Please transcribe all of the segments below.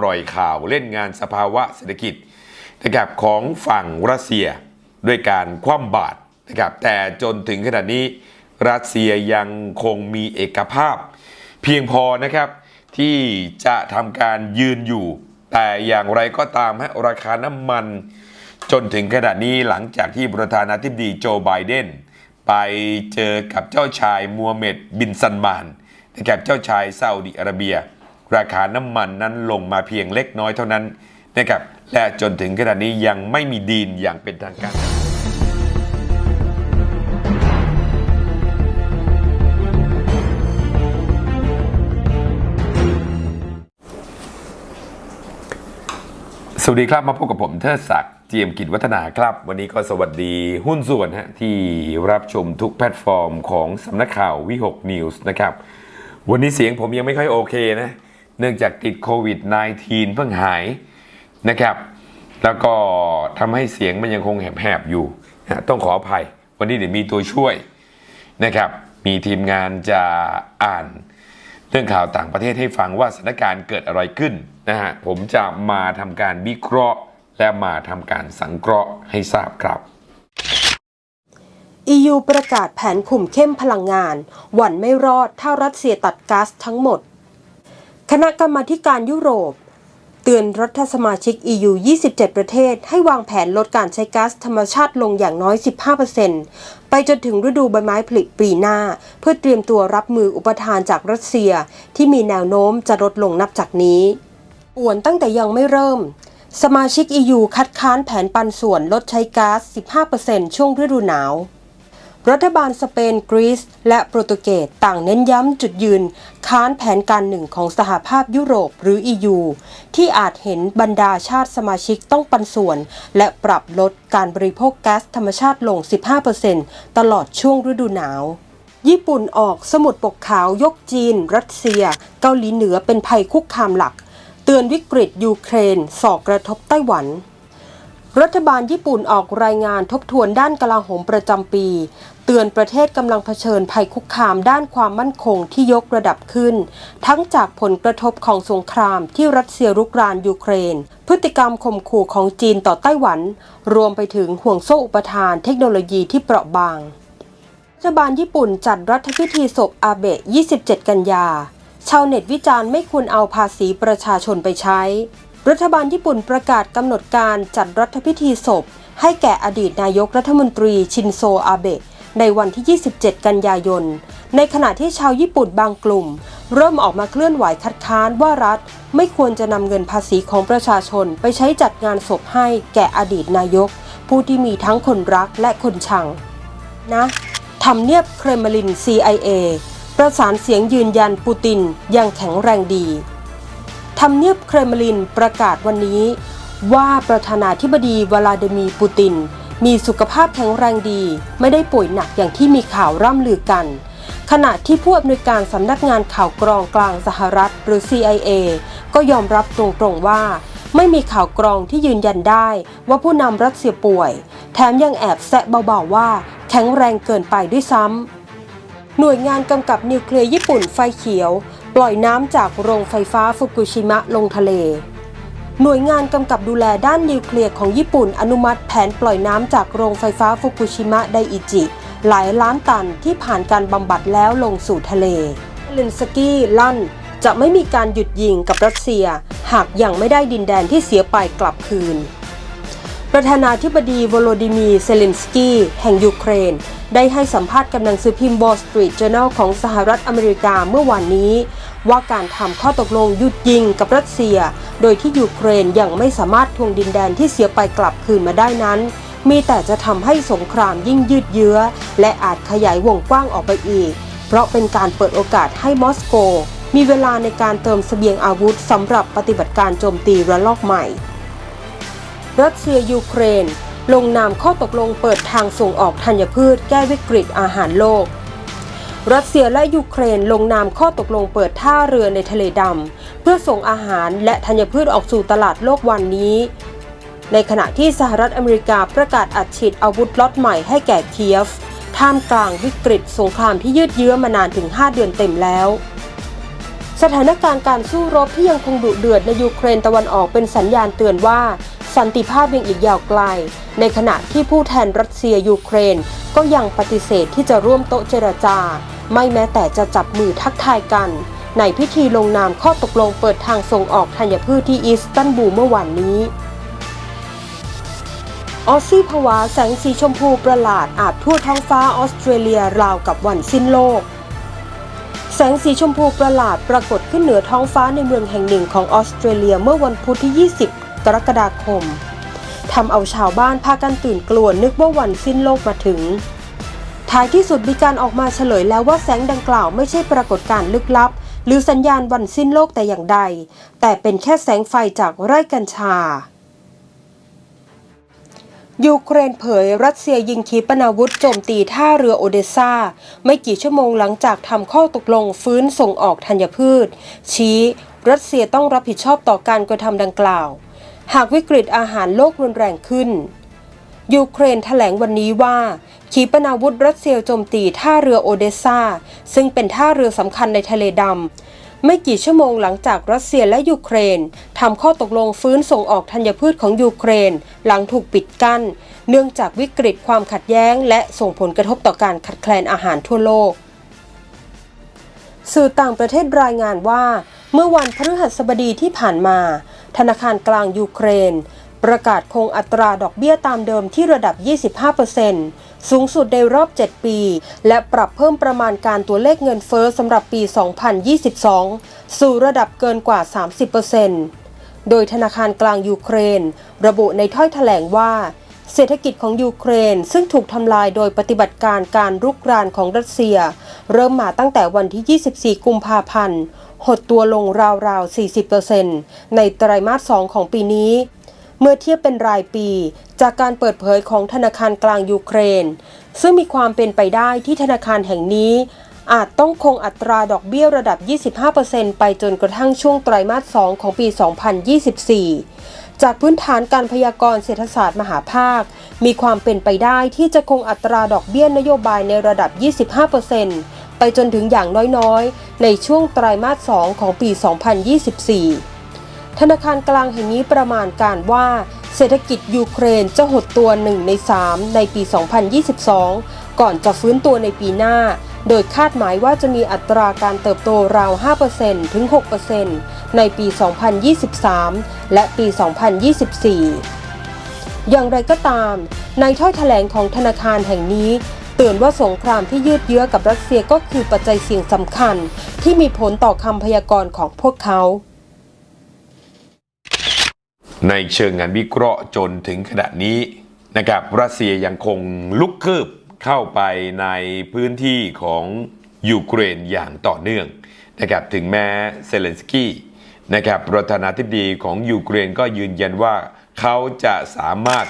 ปล่อยข่าวเล่นงานสภาวะเศรษฐกิจนะครับของฝั่งรัสเซียด้วยการคว่ำบาตรนะครับแต่จนถึงขณะนี้รัสเซียยังคงมีเอกภาพ เพียงพอนะครับที่จะทำการยืนอยู่ แต่อย่างไรก็ตามฮะราคาน้ำมัน จนถึงขณะนี้หลังจากที่ประธานาธิบดีโจไบเดนไปเจอกับเจ้าชายมูฮัมเหม็ดบินซันมานนะครับเจ้าชายซาอุดิอาระเบีย ราคาน้ำมันนั้นลงมาเพียงเล็กน้อยเท่านั้นนะครับและจนถึงขณะนี้ยังไม่มีดีนอย่างเป็นทางการสวัสดีครับมาพบกับผมเทิดศักดิ์เจียมกิจวัฒนาครับ วันนี้ก็สวัสดีหุ้นส่วนฮะที่รับชมทุกแพลตฟอร์มของสำนักข่าววิหกนิวส์นะครับ วันนี้เสียงผมยังไม่ค่อยโอเคนะ เนื่องจากติดโควิด -19 เพิ่งหายนะครับ แล้วก็ทำให้เสียงมันยังคงแหบๆอยู่ ต้องขออภัย วันนี้เดี๋ยวมีตัวช่วยนะครับ มีทีมงานจะอ่านเรื่องข่าวต่างประเทศให้ฟังว่าสถานการณ์เกิดอะไรขึ้นนะฮะ ผมจะมาทำการวิเคราะห์ และมาทำการสังเคราะห์ให้ทราบครับ EU ประกาศแผนคุมเข้มพลังงาน หวันไม่รอดถ้ารัสเซียตัดก๊าซทั้งหมด คณะกรรมาการยุโรป เตือนรัฐสมาชิก EU 27 ประเทศ ให้วางแผนลดการใช้ก๊าซธรรมชาติลงอย่างน้อย 15%ไปจนถึงฤดูใบไม้ผลิปีหน้า เพื่อเตรียมตัวรับมืออุปทานจากรัสเซียที่มีแนวโน้มจะลดลงนับจากนี้ป่วนตั้งแต่ยังไม่เริ่ม สมาชิก EU คัดค้านแผนปันส่วนลดใช้ก๊าซ15%ช่วงฤดูหนาว รัฐบาลสเปนกรีซและโปรตุเกสต่างเน้นย้ำจุดยืน ค้านแผนการหนึ่งของสหภาพยุโรปหรือ EU ที่อาจเห็นบรรดาชาติสมาชิกต้องปันส่วน และปรับลดการบริโภคแก๊าซธรรมชาติลง 15%ตลอดช่วงฤดูหนาว ญี่ปุ่นออกสมุดปกขาวยกจีน รัสเซีย เกาหลีเหนือเป็นภัยคุกคามหลัก เตือนวิกฤตยูเครนสอกกระทบไต้หวัน รัฐบาลญี่ปุ่นออกรายงานทบทวนด้านกลาโหมประจำปี เตือนประเทศกำลังเผชิญภัยคุกคามด้านความมั่นคงที่ยกระดับขึ้น ทั้งจากผลกระทบของสงครามที่รัสเซียรุกรานยูเครน พฤติกรรมข่มขู่ของจีนต่อไต้หวัน รวมไปถึงห่วงโซ่อุปทานเทคโนโลยีที่เปราะบาง รัฐบาลญี่ปุ่นจัดรัฐพิธีศพอาเบะ 27 กันยา ชาวเน็ตวิจารณ์ไม่ควรเอาภาษีประชาชนไปใช้ รัฐบาลญี่ปุ่นประกาศกำหนดการจัดรัฐพิธีศพ ให้แก่อดีตนายกรัฐมนตรีชินโซอาเบะในวันที่ 27 กันยายน ในขณะที่ชาวญี่ปุ่นบางกลุ่ม เริ่มออกมาเคลื่อนไหวคัดค้านว่ารัฐไม่ควรจะนำเงินภาษีของประชาชนไปใช้จัดงานศพให้แก่อดีตนายก ผู้ที่มีทั้งคนรักและคนชัง นะทำเนียบเครมลิน CIA ประสานเสียงยืนยันปูตินยังแข็งแรงดี ทำเนียบเครมลินประกาศวันนี้ ว่าประธานาธิบดีวลาดิมีร์ปูติน มีสุขภาพแข็งแรงดี ไม่ได้ป่วยหนักอย่างที่มีข่าวร่ำลือกัน ขณะที่ผู้อำนวยการสำนักงานข่าวกรองกลางสหรัฐหรือ CIA ก็ยอมรับตรงๆว่า ไม่มีข่าวกรองที่ยืนยันได้ว่าผู้นำรัสเซียป่วย แถมยังแอบแซะเบาๆว่า แข็งแรงเกินไปด้วยซ้ำหน่วยงานกำกับนิวเคลียร์ญี่ปุ่นไฟเขียว ล่อยน้ำจากโรงไฟฟ้าฟุกุชิมะลงทะเล หน่วยงานกำกับดูแลด้านนิวเคลียร์ของญี่ปุ่นอนุมัติแผนปล่อยน้ำจากโรงไฟฟ้าฟุกุชิมะไดอิจิ หลายล้านตันที่ผ่านการบำบัดแล้วลงสู่ทะเลเลนสกี้ลั่นจะไม่มีการหยุดยิงกับรัสเซีย หากยังไม่ได้ดินแดนที่เสียไปกลับคืน ประธานาธิบดีวโลดิมีร์เซเลนสกี้แห่งยูเครน ได้ให้สัมภาษณ์กับหนังสือพิมพ์ Wall Street Journal ของสหรัฐอเมริกาเมื่อวานนี้ ว่าการทำข้อตกลงหยุดยิงกับรัสเซีย โดยที่ยูเครนยังไม่สามารถทวงดินแดนที่เสียไปกลับคืนมาได้นั้น มีแต่จะทำให้สงครามยิ่งยืดเยื้อ และอาจขยายวงกว้างออกไปอีก เพราะเป็นการเปิดโอกาสให้มอสโก มีเวลาในการเติมเสบียงอาวุธสำหรับปฏิบัติการโจมตีระลอกใหม่ รัสเซียยูเครน ลงนามข้อตกลงเปิดทางส่งออกธัญพืชแก้วิกฤตอาหารโลก รัสเซียและยูเครนลงนามข้อตกลงเปิดท่าเรือในทะเลดำ เพื่อส่งอาหารและธัญพืชออกสู่ตลาดโลกวันนี้ ในขณะที่สหรัฐอเมริกาประกาศอัดฉีดอาวุธล็อตใหม่ให้แก่เคียฟ ท่ามกลางวิกฤตสงครามที่ยืดเยื้อมานานถึง 5 เดือนเต็มแล้วสถานการณ์การสู้รบที่ยังคงดุเดือดในยูเครนตะวันออกเป็นสัญญาณเตือนว่า สันติภาพยังอีกยาวไกล ในขณะที่ผู้แทนรัสเซียยูเครน ก็ยังปฏิเสธที่จะร่วมโต๊ะเจรจา ไม่แม้แต่จะจับมือทักทายกัน ในพิธีลงนามข้อตกลงเปิดทางส่งออกธัญพืชที่อิสตันบูลเมื่อวานนี้ ออสซี่ผวาแสงสีชมพูประหลาดอาบทั่วท้องฟ้าออสเตรเลียราวกับวันสิ้นโลก แสงสีชมพูประหลาดปรากฏขึ้นเหนือท้องฟ้าในเมืองแห่งหนึ่งของออสเตรเลียเมื่อวันพุธที่ 20 กรกฎาคมทำเอาชาวบ้านพากันตื่นกลัวนึกว่าวันสิ้นโลกมาถึง ท้ายที่สุดมีการออกมาเฉลยแล้วว่าแสงดังกล่าวไม่ใช่ปรากฏการณ์ลึกลับ หรือสัญญาณวันสิ้นโลกแต่อย่างใด แต่เป็นแค่แสงไฟจากไร่กัญชา ยูเครนเผยรัสเซียยิงขีปนาวุธโจมตีท่าเรือโอเดซาไม่กี่ชั่วโมงหลังจากทำข้อตกลงฟื้นส่งออกธัญพืช ชี้รัสเซียต้องรับผิดชอบต่อการกระทำดังกล่าว หากวิกฤตอาหารโลกรุนแรงขึ้น ยูเครนแถลงวันนี้ว่า ขีปนาวุธรัสเซียโจมตีท่าเรือโอเดซาซึ่งเป็นท่าเรือสำคัญในทะเลดำไม่กี่ชั่วโมงหลังจากรัสเซียและยูเครนทำข้อตกลงฟื้นส่งออกธัญพืชของยูเครน หลังถูกปิดกั้น เนื่องจากวิกฤตความขัดแย้ง และส่งผลกระทบต่อการขาดแคลนอาหารทั่วโลก สื่อต่างประเทศรายงานว่า เมื่อวันพฤหัสบดีที่ผ่านมา ธนาคารกลางยูเครน ประกาศคงอัตราดอกเบี้ยตามเดิมที่ระดับ 25%สูงสุดในรอบ 7 ปี และปรับเพิ่มประมาณการตัวเลขเงินเฟอ้อสำหรับปี 2022 สู่ระดับเกินกว่า 30%โดยธนาคารกลางยูเครน ระบุในถ้อยแถลงว่า เศรษฐกิจของยูเครนซึ่งถูกทำลายโดยปฏิบัติการการรุกรานของรัสเซีย เริ่มมาตั้งแต่วันที่ 24 กุมภาพันธ์ หดตัวลงราวๆ 40%ในไตรมาส 2 ของปีนี้ เมื่อเทียบเป็นรายปี จากการเปิดเผยของธนาคารกลางยูเครน ซึ่งมีความเป็นไปได้ที่ธนาคารแห่งนี้ อาจต้องคงอัตราดอกเบี้ยระดับ 25%ไปจนกระทั่งช่วงไตรมาส 2 ของปี 2024 จากพื้นฐานการพยากรณ์เศรษฐศาสตร์มหาภาค มีความเป็นไปได้ที่จะคงอัตราดอกเบี้ยนโยบายในระดับ 25%ไปจนถึงอย่างน้อยๆ ในช่วงไตรมาส 2 ของปี 2024 ธนาคารกลางแห่งนี้ประมาณการว่า เศรษฐกิจยูเครนจะหดตัว 1 ใน 3 ในปี 2022 ก่อนจะฟื้นตัวในปีหน้า โดยคาดหมายว่าจะมีอัตราการเติบโตราว 5%ถึง 6%ในปี 2023 และปี 2024 อย่างไรก็ตาม ในถ้อยแถลงของธนาคารแห่งนี้เตือนว่าสงครามที่ยืดเยื้อกับรัสเซียก็คือปัจจัยเสี่ยงสำคัญ ที่มีผลต่อคำพยากรณ์ของพวกเขา ในเชิงงานวิเคราะห์จนถึงขณะนี้นะครับรัสเซียยังคงลุกคืบเข้าไปในพื้นที่ของยูเครนอย่างต่อเนื่องนะครับถึงแม้เซเลนสกี้นะครับประธานาธิบดีของยูเครนก็ยืนยันว่าเขาจะสามารถ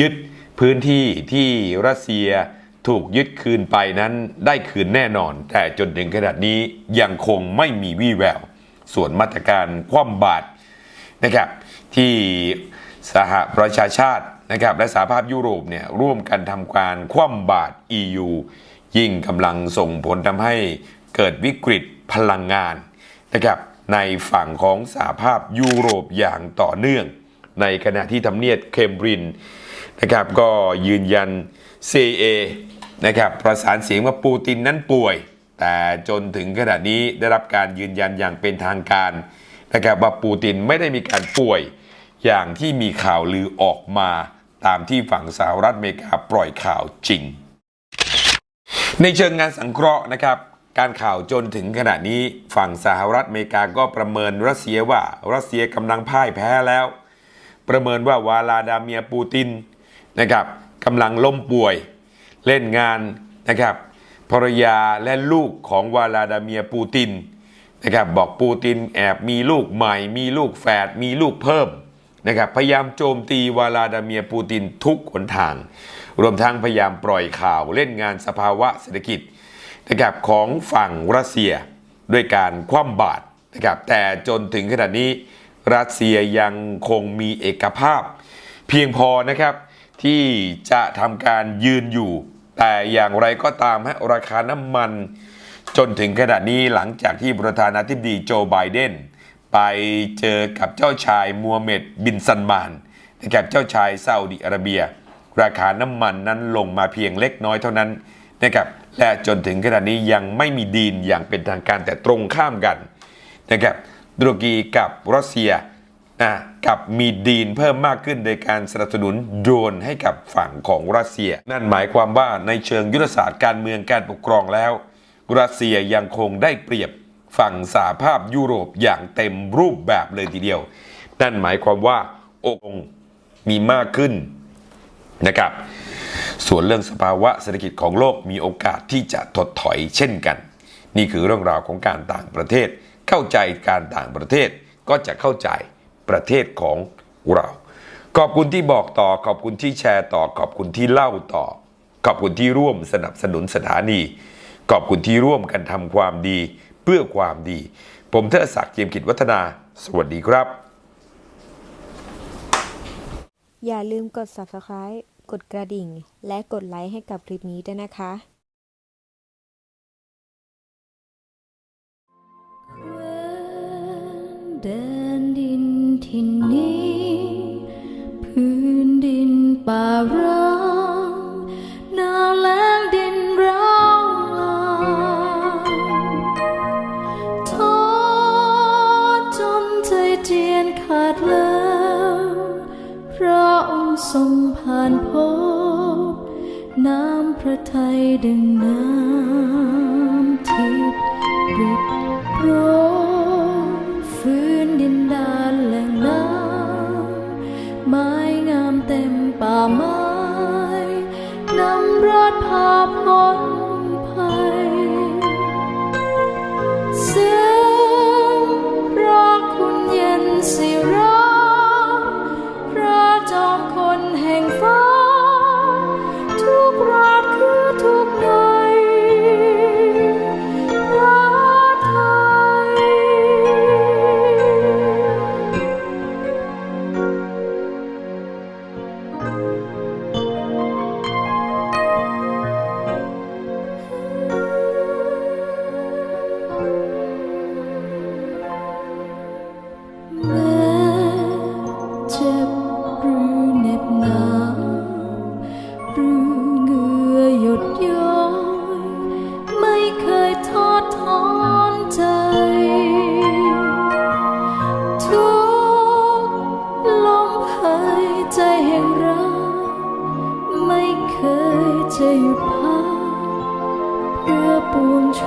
ยึดพื้นที่ที่รัสเซียถูกยึดคืนไปนั้นได้คืนแน่นอน แต่จนถึงขนาดนี้ยังคงไม่มีวี่แวว ส่วนมาตรการคว่ำบาตรนะครับ ที่สหประชาชาตินะครับและสหภาพยุโรปเนี่ยร่วมกันทำการคว่ำบาตร EU ยิ่งกำลังส่งผลทำให้เกิดวิกฤตพลังงานนะครับในฝั่งของสหภาพยุโรปอย่างต่อเนื่อง ในขณะที่ทำเนียบเคมบรินนะครับก็ยืนยัน CA นะครับประสานเสียงว่าปูตินนั้นป่วย แต่จนถึงขณะนี้ได้รับการยืนยันอย่างเป็นทางการนะครับว่าปูตินไม่ได้มีการป่วย อย่างที่มีข่าวลือออกมาตามที่ฝั่งสหรัฐอเมริกาปล่อยข่าวจริง ในเชิงงานสังเคราะห์นะครับ การข่าวจนถึงขณะนี้ฝั่งสหรัฐอเมริกาก็ประเมินรัสเซียว่ารัสเซียกำลังพ่ายแพ้แล้ว ประเมินว่าวาลาดาเมียปูตินนะครับกำลังล้มป่วย เล่นงานนะครับภรรยาและลูกของวาลาดาเมียปูตินนะครับบอกปูตินแอบมีลูกใหม่ มีลูกแฝดมีลูกเพิ่ม นะครับพยายามโจมตีวลาดาเมียปูตินทุกหนทาง รวมทั้งพยายามปล่อยข่าวเล่นงานสภาวะเศรษฐกิจนะครับของฝั่งรัสเซียด้วยการคว่ำบาตรนะครับแต่จนถึงขณะนี้รัสเซียยังคงมีเอกภาพ เพียงพอนะครับที่จะทำการยืนอยู่ แต่อย่างไรก็ตามฮะราคาน้ำมัน จนถึงขณะนี้หลังจากที่ประธานาธิบดีโจไบเดน ไปเจอกับเจ้าชายมูฮัมเหม็ดบินซันมานนะครับเจ้าชายซาอุดิอาระเบีย ราคาน้ำมันนั้นลงมาเพียงเล็กน้อยเท่านั้นนะครับและจนถึงขณะนี้ยังไม่มีดีลอย่างเป็นทางการแต่ตรงข้ามกันนะครับตุรกีกับรัสเซียอะกับมีดีลเพิ่มมากขึ้นโดยการสนับสนุนโดรนให้กับฝั่งของรัสเซีย นั่นหมายความว่าในเชิงยุทธศาสตร์การเมืองการปกครองแล้ว รัสเซียยังคงได้เปรียบ ฝั่งสหภาพยุโรปอย่างเต็มรูปแบบเลยทีเดียว นั่นหมายความว่าองค์มีมากขึ้นนะครับ ส่วนเรื่องสภาวะเศรษฐกิจของโลกมีโอกาสที่จะถดถอยเช่นกัน นี่คือเรื่องราวของการต่างประเทศ เข้าใจการต่างประเทศก็จะเข้าใจประเทศของเรา ขอบคุณที่บอกต่อ ขอบคุณที่แชร์ต่อ ขอบคุณที่เล่าต่อ ขอบคุณที่ร่วมสนับสนุนสถานี ขอบคุณที่ร่วมกันทำความดี พื่อความดี ผมเทดศักดิ์เจียมกิจวัฒนา สวัสดีครับ อย่าลืมกด subscribe กดกระดิ่ง และกดไลค์ให้กับคลิปนี้ด้วยนะคะแดนดินที่นนี้ พื้นดินป่าร้า องค์ทรงผ่านพบ น้ำพระทัยดึงน้ำทิพย์ริบโรฟื้นดินดานแหล่งน้ำไม้งามเต็มป่าไม้นำรอดพาพ้น เพื่อปวงช